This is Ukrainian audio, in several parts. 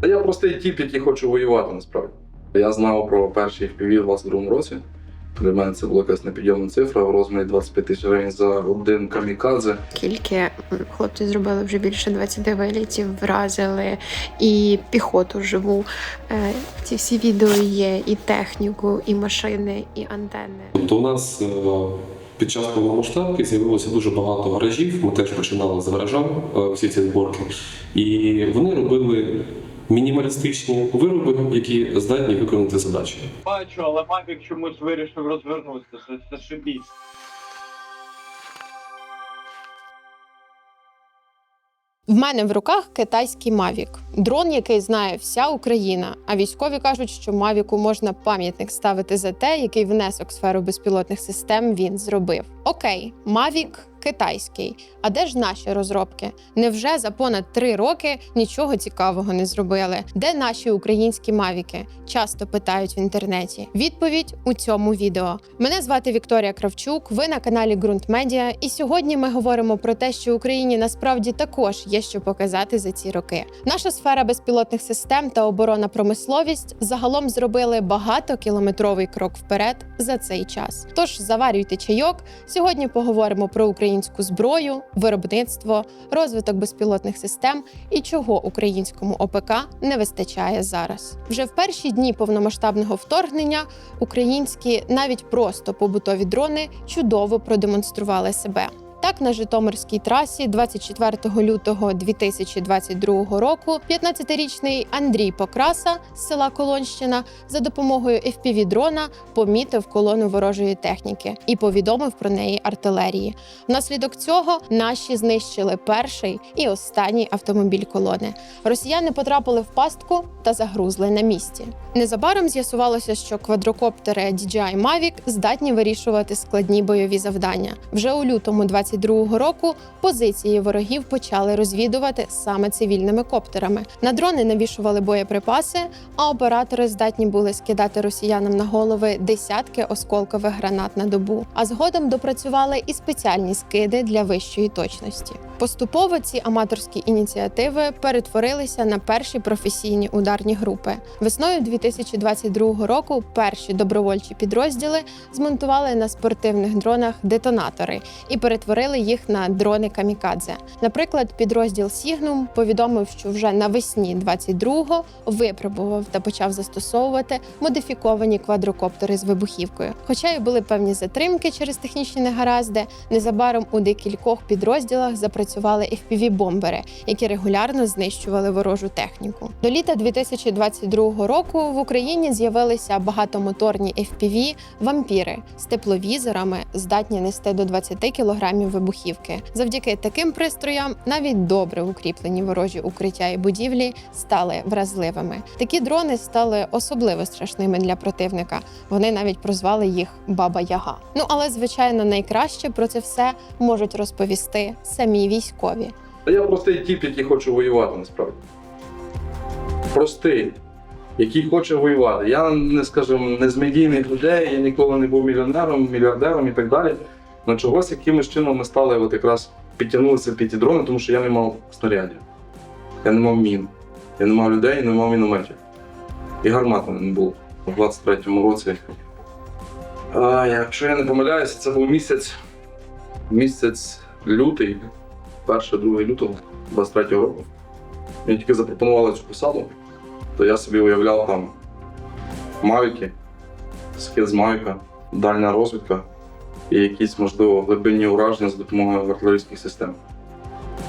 Та я простий тип, який хоче воювати насправді. Я знав про перший FPV у 22-му році. Для мене це була якась непідйомна цифра в розмірі 25 тисяч гривень за один камікадзе. Скільки хлопці зробили вже більше 20 вилітів, вразили і піхоту живу. Е, Ці всі відео є, і техніку, і машини, і антени. Тобто у нас е, під час повномасштабки з'явилося дуже багато гаражів. Ми теж починали з гаража е, всі ці зборки. І вони робили мінімалістичні вироби, які здатні виконати задачі. Бачу, але Мавік чомусь вирішив розвернутися. Це, це шибісь. В мене в руках китайський Мавік, дрон, який знає вся Україна. А військові кажуть, що Мавіку можна пам'ятник ставити за те, який внесок в сферу безпілотних систем він зробив. Окей, Мавік китайський. А де ж наші розробки? Невже за понад три роки нічого цікавого не зробили? Де наші українські мавіки? Часто питають в інтернеті. Відповідь у цьому відео. Мене звати Вікторія Кравчук. Ви на каналі Ґрунт Медіа. І сьогодні ми говоримо про те, що Україні насправді також є що показати за ці роки. Наша сфера безпілотних систем та оборонна промисловість загалом зробили багатокілометровий крок вперед за цей час. Тож заварюйте чайок. Сьогодні поговоримо про українську зброю, виробництво, розвиток безпілотних систем і чого українському ОПК не вистачає зараз. Вже в перші дні повномасштабного вторгнення українські навіть просто побутові дрони чудово продемонстрували себе. Так, на Житомирській трасі 24 лютого 2022 року 15-річний Андрій Покраса з села Колонщина за допомогою fpv дрона помітив колону ворожої техніки і повідомив про неї артилерії. Внаслідок цього наші знищили перший і останній автомобіль колони. Росіяни потрапили в пастку та загрузли на місці. Незабаром з'ясувалося, що квадрокоптери DJI Mavic здатні вирішувати складні бойові завдання. Вже у лютому 22-го року позиції ворогів почали розвідувати саме цивільними коптерами. На дрони навішували боєприпаси, а оператори здатні були скидати росіянам на голови десятки осколкових гранат на добу. А згодом допрацювали і спеціальні скиди для вищої точності. Поступово ці аматорські ініціативи перетворилися на перші професійні ударні групи. Весною 2022 року перші добровольчі підрозділи змонтували на спортивних дронах детонатори і перетворили їх на дрони камікадзе. Наприклад, підрозділ Сігнум повідомив, що вже навесні 22-го випробував та почав застосовувати модифіковані квадрокоптери з вибухівкою. Хоча й були певні затримки через технічні негаразди, незабаром у декількох підрозділах запрацювали FPV-бомбери, які регулярно знищували ворожу техніку. До літа 2022 року в Україні з'явилися багатомоторні FPV вампіри з тепловізорами, здатні нести до 20 кілограмів вибухівки. Завдяки таким пристроям навіть добре укріплені ворожі укриття і будівлі стали вразливими. Такі дрони стали особливо страшними для противника. Вони навіть прозвали їх Баба Яга. Ну але звичайно, найкраще про це все можуть розповісти самі військові. Я простий тип, який хоче воювати насправді. Простий, який хоче воювати. Я не скажімо, не з медійних людей, я ніколи не був мільйонером, мільярдером і так далі. На чогось якимось чином ми стали от якраз підтягнулися під ті дрони, тому що я не мав снарядів. Я не мав мін. Я не мав людей, не мав мінометів. І гармат не було у 23-му році. А, якщо я не помиляюся, це був місяць, місяць лютий, 1-2 лютого 23-го року. Мені тільки запропонували цю посаду, то я собі уявляв там мавіки, схід з мавіка, дальня розвідка і якісь, можливо, глибинні ураження за допомогою артилерійських систем.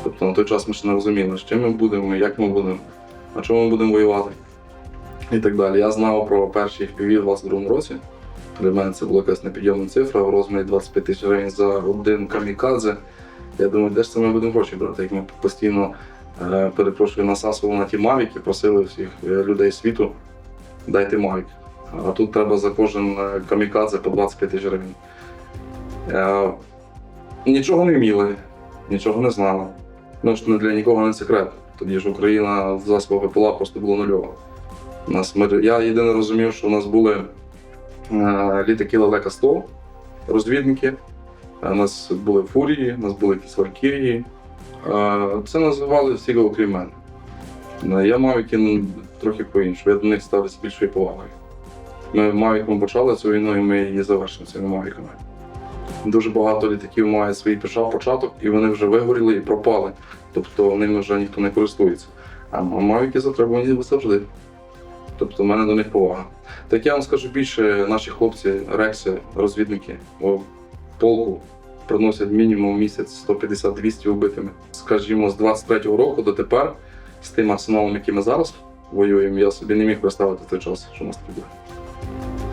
Тобто на той час ми ще не розуміли, з чим ми будемо, як ми будемо, на чому ми будемо воювати і так далі. Я знав про перший FPV у 22-му році. Для мене це була якась непідйомна цифра в розмірі 25 тисяч гривень за один камікадзе. Я думаю, де ж це ми будемо гроші брати, як ми постійно е, перепрошую насасували на ті мавіки, просили всіх е, людей світу, дайте мавік. А тут треба за кожен е, камікадзе по 25 тисяч гривень. Е, нічого не вміли, нічого не знали. Ну, що не для нікого не секрет. Тоді ж Україна в засобах ППЛА просто була нульова. Нас, ми, я єдине розумів, що у нас були е, літаки Лелека 100, розвідники. Е, У нас були фурії, у нас були якісь валькірії. Е, Це називали всі окрім мене. Ну, Я Мавіки ну, трохи по-іншому. Я до них ставлюся з більшою повагою. Ми Мавіком почали цю війну і ми її завершимо цими Мавіками. Дуже багато літаків має свій початок, і вони вже вигоріли і пропали. Тобто ними вже ніхто не користується. А Мавіки затребувані завжди. Тобто в мене до них повага. Так я вам скажу більше, наші хлопці, рекси, розвідники в полку приносять мінімум місяць 150-200 убитими. Скажімо, з 23-го року до тепер, з тим арсеналом, яким ми зараз воюємо, я собі не міг представити той час, що нас тут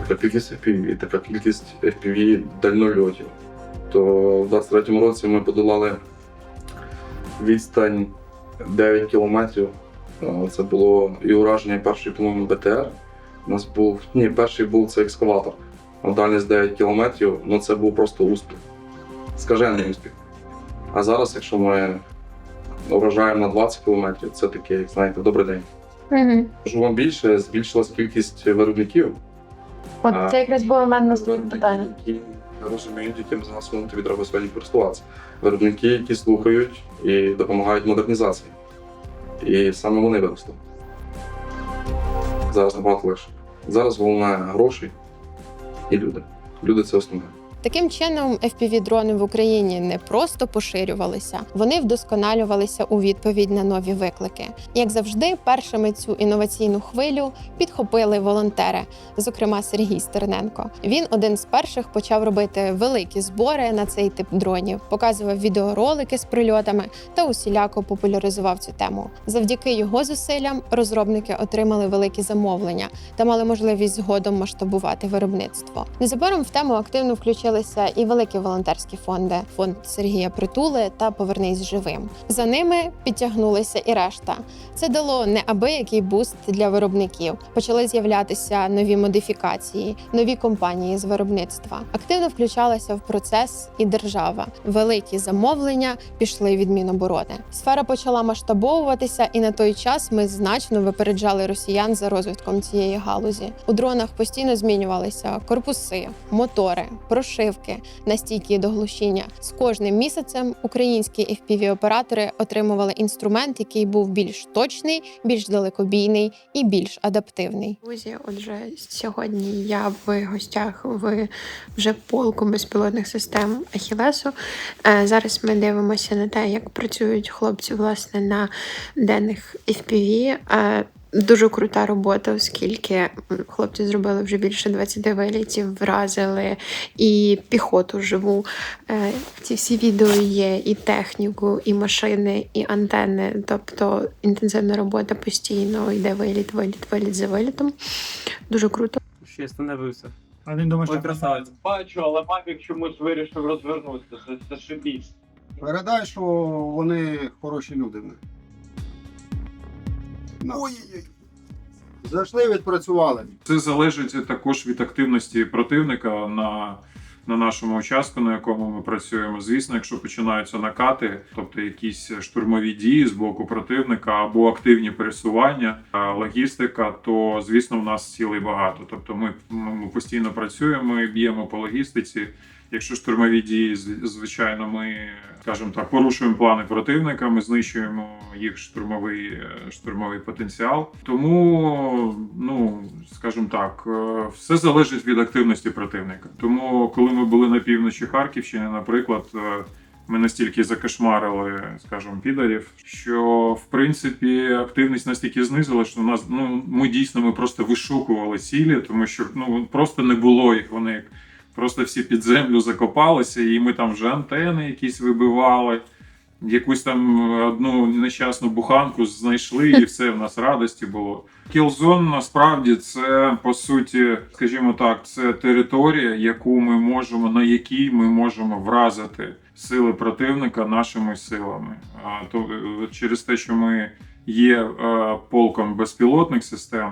буде. Кількість FPV, така кількість FPV дальнольотів. То в 23-му році ми подолали відстань 9 кілометрів. Це було і ураження першої, по-моєму, БТР. У нас був. Ні, перший був це екскаватор. Дальність 9 кілометрів, ну це був просто успіх. Скажений успіх. А зараз, якщо ми вражаємо на 20 кілометрів, це таке, як знаєте, добрий день. Угу. Кажу вам більше, збільшилась кількість виробників. От це якраз було в мене наступне питання. Які розуміють, яким засобом тобі треба сьогодні користуватися. Виробники, які слухають і допомагають модернізації. І саме вони виросли. Зараз набагато легше. Зараз головне гроші і люди. Люди це основне. Таким чином, FPV-дрони в Україні не просто поширювалися, вони вдосконалювалися у відповідь на нові виклики. Як завжди, першими цю інноваційну хвилю підхопили волонтери, зокрема Сергій Стерненко. Він один з перших почав робити великі збори на цей тип дронів, показував відеоролики з прильотами та усіляко популяризував цю тему. Завдяки його зусиллям розробники отримали великі замовлення та мали можливість згодом масштабувати виробництво. Незабаром в тему активно включилися і великі волонтерські фонди: фонд Сергія Притули та Повернись живим. За ними підтягнулися і решта. Це дало неабиякий буст для виробників. Почали з'являтися нові модифікації, нові компанії з виробництва. Активно включалася в процес і держава. Великі замовлення пішли від Міноборони. Сфера почала масштабовуватися, і на той час ми значно випереджали росіян за розвитком цієї галузі. У дронах постійно змінювалися корпуси, мотори, прошивки, настійкі до глушіння. З кожним місяцем українські FPV-оператори отримували інструмент, який був більш точний, більш далекобійний і більш адаптивний. Друзі, отже, сьогодні я в гостях в вже полку безпілотних систем Ахілесу. Е, Зараз ми дивимося на те, як працюють хлопці власне на денних FPV. Дуже крута робота, оскільки хлопці зробили вже більше 20 вилітів, вразили і піхоту живу. Е, Ці всі відео є і техніку, і машини, і антени. Тобто інтенсивна робота постійно йде виліт, виліт, виліт за вилітом. Дуже круто. Ще остановився. А він думає, що красавець. Бачу, але Мавік чомусь вирішив розвернутися. Це, це шибісь. передай, що вони хороші люди. Ой-ой-ой. Зайшли, відпрацювали. Це залежить також від активності противника на, на нашому участку, на якому ми працюємо. Звісно, якщо починаються накати, тобто якісь штурмові дії з боку противника або активні пересування, логістика, то звісно в нас цілей багато. Тобто, ми, ми постійно працюємо, ми б'ємо по логістиці. Якщо штурмові дії, звичайно, ми скажімо так, порушуємо плани противника, ми знищуємо їх штурмовий е, штурмовий потенціал. Тому, ну скажімо так, е, все залежить від активності противника. Тому, коли ми були на півночі Харківщини, наприклад. е, Ми настільки закошмарили, скажімо, підарів, що в принципі активність настільки знизила, що нас ну ми дійсно ми просто вишукували цілі, тому що ну просто не було їх. Вони просто всі під землю закопалися, і ми там вже антени якісь вибивали. Якусь там одну нещасну буханку знайшли, і все в нас радості було. Кілзон насправді це по суті, скажімо так, це територія, яку ми можемо на якій ми можемо вразити сили противника нашими силами. А то е, через те, що ми є е, полком безпілотних систем.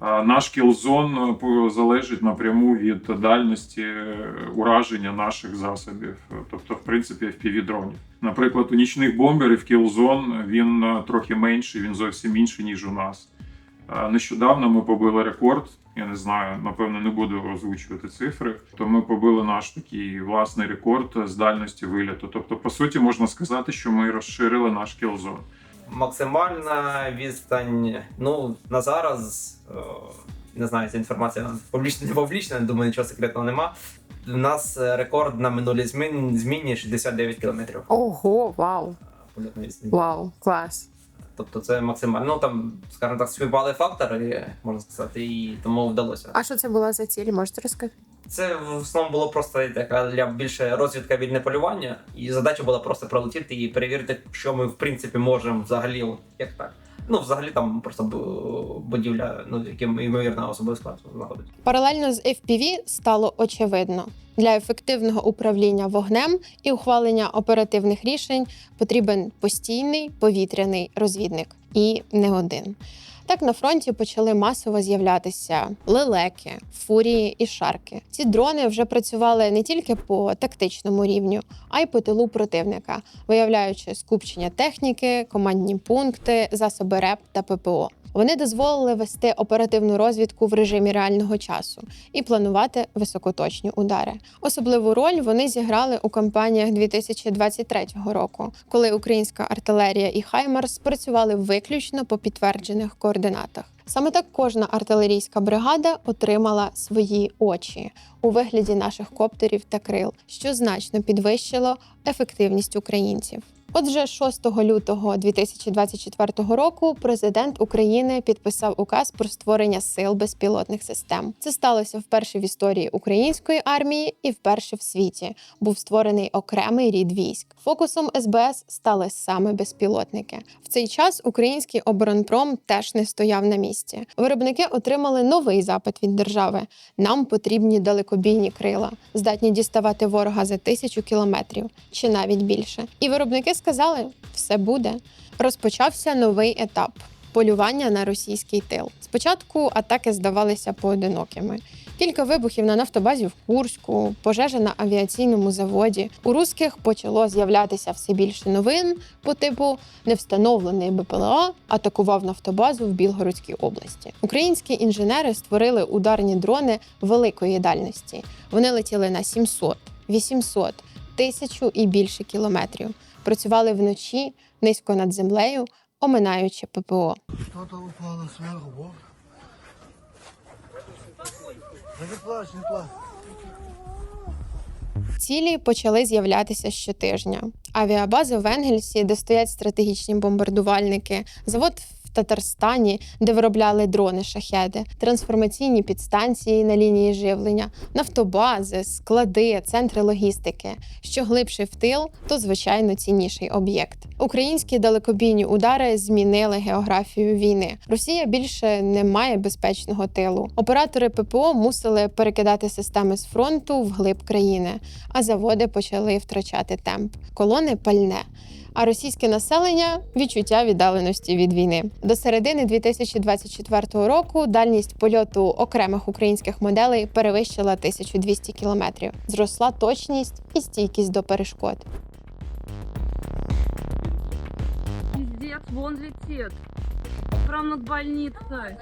Наш кілзон е, залежить напряму від дальності е, ураження наших засобів, е, тобто, в принципі, fpv дронів. Наприклад, у нічних бомберів кілзон він трохи менший, він зовсім інший, ніж у нас. Нещодавно ми побили рекорд. Я не знаю, напевно, не буду озвучувати цифри. То ми побили наш такий власний рекорд з дальності виліту. Тобто, по суті, можна сказати, що ми розширили наш кілзон. Максимальна відстань. Ну, на зараз, е, не знаю, ця інформація публічна, не публічна, думаю, нічого секретного нема. У нас е, рекорд на минулій змін, зміні 69 кілометрів. Ого, вау! Вау, клас. Тобто це максимально. Ну там, скажімо так, співпали фактори, можна сказати, і тому вдалося. А що це була за ціль? Можете розказати? Це в основному було просто така для більше розвідка вільне полювання, і задача була просто пролетіти і перевірити, що ми в принципі можемо взагалі, як так. Ну, взагалі там просто будівля, ну яким ймовірно особовий склад знаходиться. Паралельно з FPV стало очевидно. Для ефективного управління вогнем і ухвалення оперативних рішень потрібен постійний повітряний розвідник і не один. Так на фронті почали масово з'являтися лелеки, фурії і шарки. Ці дрони вже працювали не тільки по тактичному рівню, а й по тилу противника, виявляючи скупчення техніки, командні пункти, засоби РЕП та ППО. Вони дозволили вести оперативну розвідку в режимі реального часу і планувати високоточні удари. Особливу роль вони зіграли у кампаніях 2023 року, коли українська артилерія і Хаймарс працювали виключно по підтверджених координатах. Саме так кожна артилерійська бригада отримала свої очі у вигляді наших коптерів та крил, що значно підвищило ефективність українців. Отже, 6 лютого 2024 року президент України підписав указ про створення сил безпілотних систем. Це сталося вперше в історії української армії і вперше в світі. Був створений окремий рід військ. Фокусом СБС стали саме безпілотники. В цей час український оборонпром теж не стояв на місці. Виробники отримали новий запит від держави. Нам потрібні далекобійні крила, здатні діставати ворога за тисячу кілометрів чи навіть більше. І виробники сказали: все буде. Розпочався новий етап. Полювання на російський тил. Спочатку атаки здавалися поодинокими. Кілька вибухів на нафтобазі в Курську, пожежа на авіаційному заводі. У русських почало з'являтися все більше новин по типу невстановлений БПЛА атакував нафтобазу в Білгородській області. Українські інженери створили ударні дрони великої дальності. Вони летіли на 700, 800, тисячу і більше кілометрів. Працювали вночі низько над землею, оминаючи ППО. Что-то упало зверху, вот. Не плач, не плач. Цілі почали з'являтися щотижня. Авіабаза в Енгельсі, де стоять стратегічні бомбардувальники, завод в Татарстані, де виробляли дрони шахеди, трансформаційні підстанції на лінії живлення, нафтобази, склади, центри логістики. Що глибше в тил, то звичайно цінніший об'єкт. Українські далекобійні удари змінили географію війни. Росія більше не має безпечного тилу. Оператори ППО мусили перекидати системи з фронту в глиб країни, а заводи почали втрачати темп. Колони пальне. А російське населення відчуття віддаленості від війни до середини 2024 року. Дальність польоту окремих українських моделей перевищила 1200 кілометрів. Зросла точність і стійкість до перешкод. Пиздец, вон летит. Прям над больницей.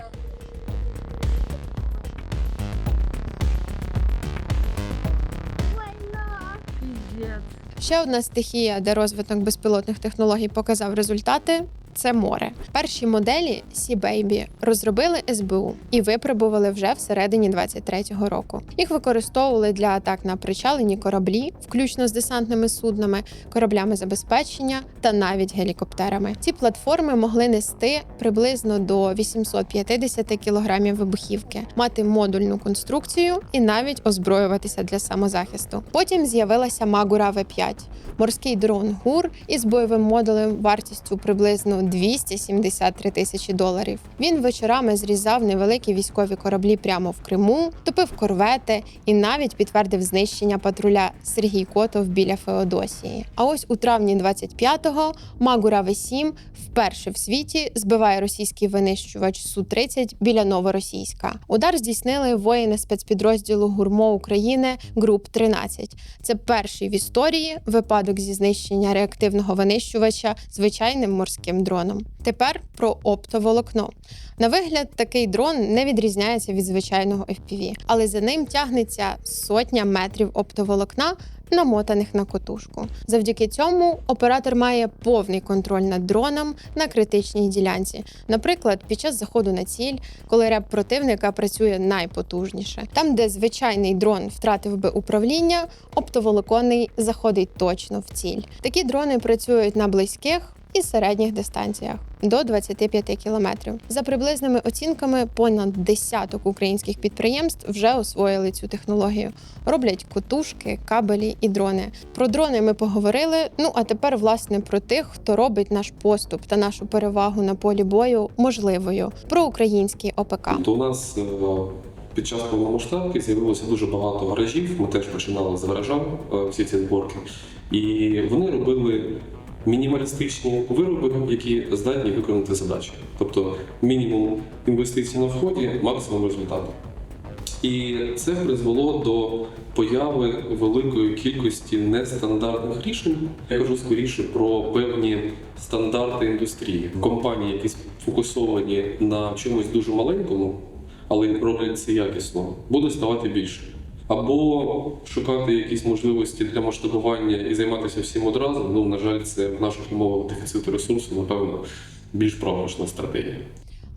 Пиздец. Ще одна стихія, де розвиток безпілотних технологій показав результати. Це море. Перші моделі Sea Baby розробили СБУ і випробували вже всередині 23-го року. Їх використовували для атак на причалені кораблі, включно з десантними суднами, кораблями забезпечення та навіть гелікоптерами. Ці платформи могли нести приблизно до 850 кілограмів вибухівки, мати модульну конструкцію і навіть озброюватися для самозахисту. Потім з'явилася Магура В5 – морський дрон ГУР із бойовим модулем вартістю приблизно 273 тисячі доларів. Він вечорами зрізав невеликі військові кораблі прямо в Криму, топив корвети і навіть підтвердив знищення патруля Сергій Котов біля Феодосії. А ось у травні 25-го Магура В7 вперше в світі збиває російський винищувач Су-30 біля Новоросійська. Удар здійснили воїни спецпідрозділу ГУРМО України Груп 13. Це перший в історії випадок зі знищення реактивного винищувача звичайним морським дроном. Дроном. Тепер про оптоволокно. На вигляд, такий дрон не відрізняється від звичайного FPV, але за ним тягнеться сотня метрів оптоволокна, намотаних на котушку. Завдяки цьому оператор має повний контроль над дроном на критичній ділянці. Наприклад, під час заходу на ціль, коли реп противника працює найпотужніше. Там, де звичайний дрон втратив би управління, оптоволоконний заходить точно в ціль. Такі дрони працюють на близьких. І середніх дистанціях до 25 кілометрів. За приблизними оцінками, понад десяток українських підприємств вже освоїли цю технологію. Роблять котушки, кабелі і дрони. Про дрони ми поговорили. Ну а тепер, власне, про тих, хто робить наш поступ та нашу перевагу на полі бою можливою. Про український ОПК. То у нас е, під час повномасштабки з'явилося дуже багато гаражів. Ми теж починали з гаража е, всі ці зборки. І вони робили мінімалістичні вироби, які здатні виконати задачі. Тобто мінімум інвестицій на вході, максимум результату. І це призвело до появи великої кількості нестандартних рішень. Я кажу скоріше про певні стандарти індустрії. Компанії, які сфокусовані на чомусь дуже маленькому, але роблять це якісно, буде ставати більше. Або шукати якісь можливості для масштабування і займатися всім одразу. Ну, на жаль, це в наших умовах дефіциту ресурсу, напевно, більш правильна стратегія.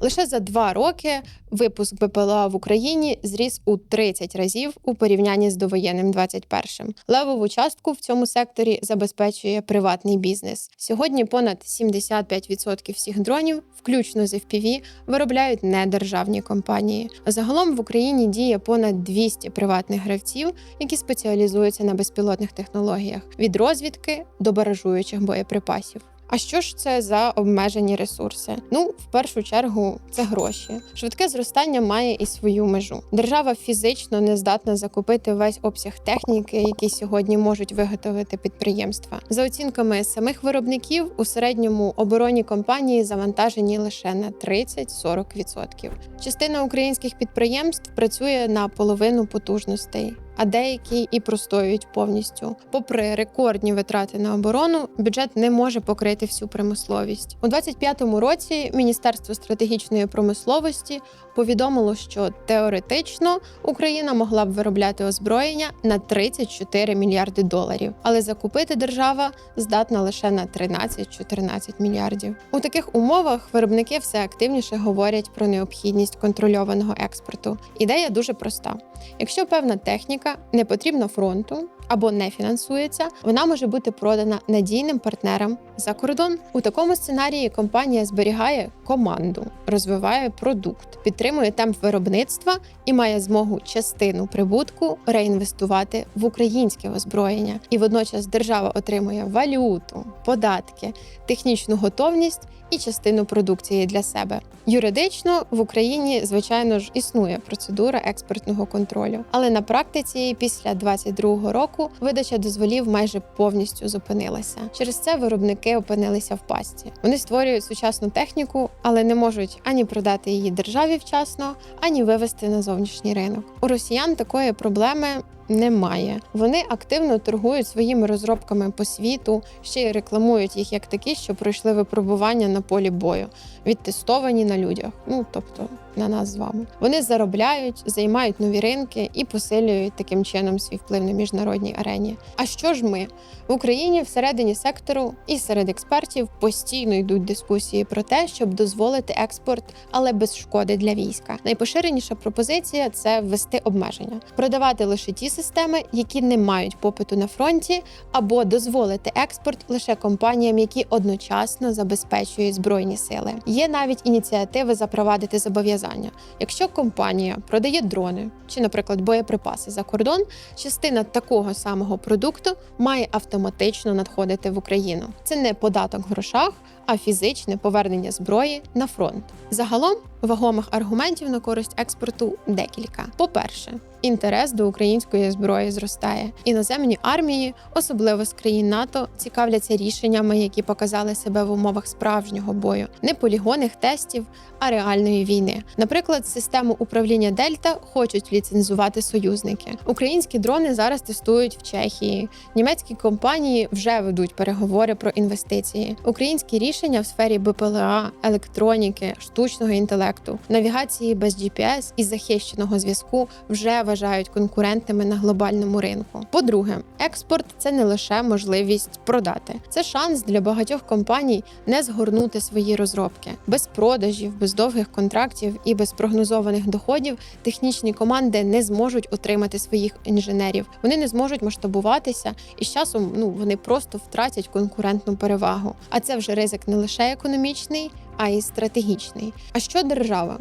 Лише за два роки випуск БПЛА в Україні зріс у 30 разів у порівнянні з довоєнним 21-м. Левову частку в цьому секторі забезпечує приватний бізнес. Сьогодні понад 75% всіх дронів, включно з FPV, виробляють недержавні компанії. Загалом в Україні діє понад 200 приватних гравців, які спеціалізуються на безпілотних технологіях від розвідки до баражуючих боєприпасів. А що ж це за обмежені ресурси? Ну, в першу чергу, це гроші. Швидке зростання має і свою межу. Держава фізично не здатна закупити весь обсяг техніки, який сьогодні можуть виготовити підприємства. За оцінками самих виробників, у середньому оборонні компанії завантажені лише на 30-40%. Частина українських підприємств працює на половину потужностей а деякі і простоюють повністю. Попри рекордні витрати на оборону, бюджет не може покрити всю промисловість. У 2025 році Міністерство стратегічної промисловості повідомило, що теоретично Україна могла б виробляти озброєння на 34 мільярди доларів, але закупити держава здатна лише на 13-14 мільярдів. У таких умовах виробники все активніше говорять про необхідність контрольованого експорту. Ідея дуже проста: якщо певна техніка не потрібна фронту або не фінансується, вона може бути продана надійним партнерам за кордон. У такому сценарії компанія зберігає команду, розвиває продукт, підтримує темп виробництва і має змогу частину прибутку реінвестувати в українське озброєння. І водночас держава отримує валюту, податки, технічну готовність і частину продукції для себе. Юридично в Україні, звичайно ж, існує процедура експортного контролю, але на практиці після 22-го року видача дозволів майже повністю зупинилася. Через це виробники опинилися в пастці. Вони створюють сучасну техніку, але не можуть ані продати її державі вчасно, ані вивести на зовнішній ринок. У росіян такої проблеми. Немає. Вони активно торгують своїми розробками по світу, ще й рекламують їх як такі, що пройшли випробування на полі бою, відтестовані на людях. Ну тобто на нас з вами. Вони заробляють, займають нові ринки і посилюють таким чином свій вплив на міжнародній арені. А що ж ми в Україні всередині сектору і серед експертів постійно йдуть дискусії про те, щоб дозволити експорт, але без шкоди для війська. Найпоширеніша пропозиція це ввести обмеження, продавати лише ті системи, які не мають попиту на фронті, або дозволити експорт лише компаніям, які одночасно забезпечують збройні сили. Є навіть ініціативи запровадити зобов'язання. Якщо компанія продає дрони чи, наприклад, боєприпаси за кордон, частина такого самого продукту має автоматично надходити в Україну. Це не податок в грошах, а фізичне повернення зброї на фронт. Загалом Вагомих аргументів на користь експорту декілька. По-перше, інтерес до української зброї зростає. Іноземні армії, особливо з країн НАТО, цікавляться рішеннями, які показали себе в умовах справжнього бою, не полігонних тестів, а реальної війни. Наприклад, систему управління Дельта хочуть ліцензувати союзники. Українські дрони зараз тестують в Чехії. Німецькі компанії вже ведуть переговори про інвестиції. Українські рішення в сфері БПЛА, електроніки, штучного інтелекту, навігації без GPS і захищеного зв'язку вже вважають конкурентними на глобальному ринку. По-друге, експорт це не лише можливість продати, це шанс для багатьох компаній не згорнути свої розробки без продажів, без довгих контрактів і без прогнозованих доходів. Технічні команди не зможуть отримати своїх інженерів. Вони не зможуть масштабуватися, і з часом ну вони просто втратять конкурентну перевагу. А це вже ризик не лише економічний, а й стратегічний. А що держава?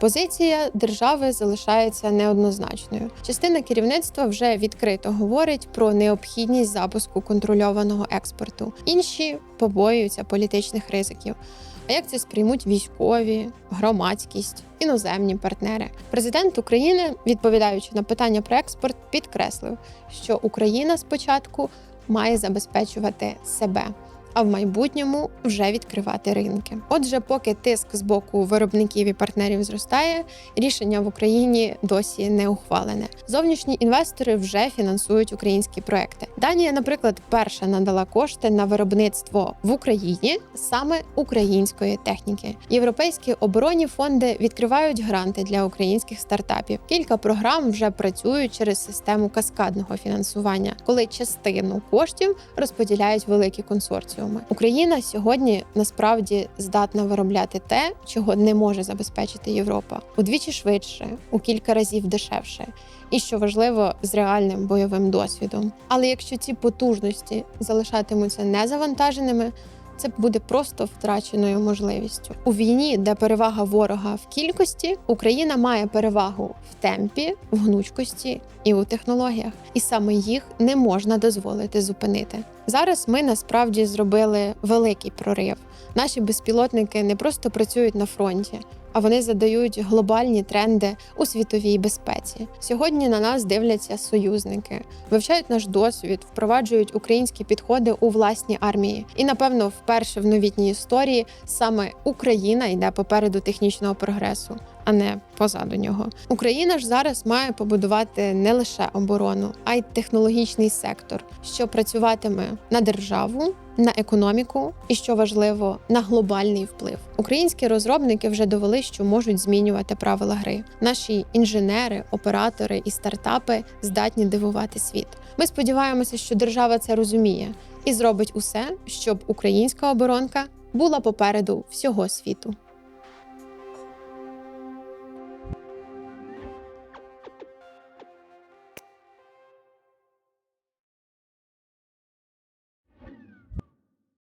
Позиція держави залишається неоднозначною. Частина керівництва вже відкрито говорить про необхідність запуску контрольованого експорту. Інші побоюються політичних ризиків. А як це сприймуть військові, громадськість, іноземні партнери? Президент України, відповідаючи на питання про експорт, підкреслив, що Україна спочатку має забезпечувати себе. А в майбутньому вже відкривати ринки. Отже, поки тиск з боку виробників і партнерів зростає, рішення в Україні досі не ухвалене. Зовнішні інвестори вже фінансують українські проекти. Данія, наприклад, перша надала кошти на виробництво в Україні саме української техніки. Європейські оборонні фонди відкривають гранти для українських стартапів. Кілька програм вже працюють через систему каскадного фінансування, коли частину коштів розподіляють великі консорціуми. Україна сьогодні насправді здатна виробляти те, чого не може забезпечити Європа удвічі швидше, у кілька разів дешевше. І що важливо, з реальним бойовим досвідом. Але якщо ці потужності залишатимуться незавантаженими, це буде просто втраченою можливістю у війні, де перевага ворога в кількості, Україна має перевагу в темпі, в гнучкості і у технологіях, і саме їх не можна дозволити зупинити. Зараз ми насправді зробили великий прорив. Наші безпілотники не просто працюють на фронті, а вони задають глобальні тренди у світовій безпеці. Сьогодні на нас дивляться союзники, вивчають наш досвід, впроваджують українські підходи у власні армії. І напевно, вперше в новітній історії саме Україна йде попереду технічного прогресу. А не позаду нього. Україна ж зараз має побудувати не лише оборону, а й технологічний сектор, що працюватиме на державу, на економіку і, що важливо, на глобальний вплив. Українські розробники вже довели, що можуть змінювати правила гри. Наші інженери, оператори і стартапи здатні дивувати світ. Ми сподіваємося, що держава це розуміє і зробить усе, щоб українська оборонка була попереду всього світу.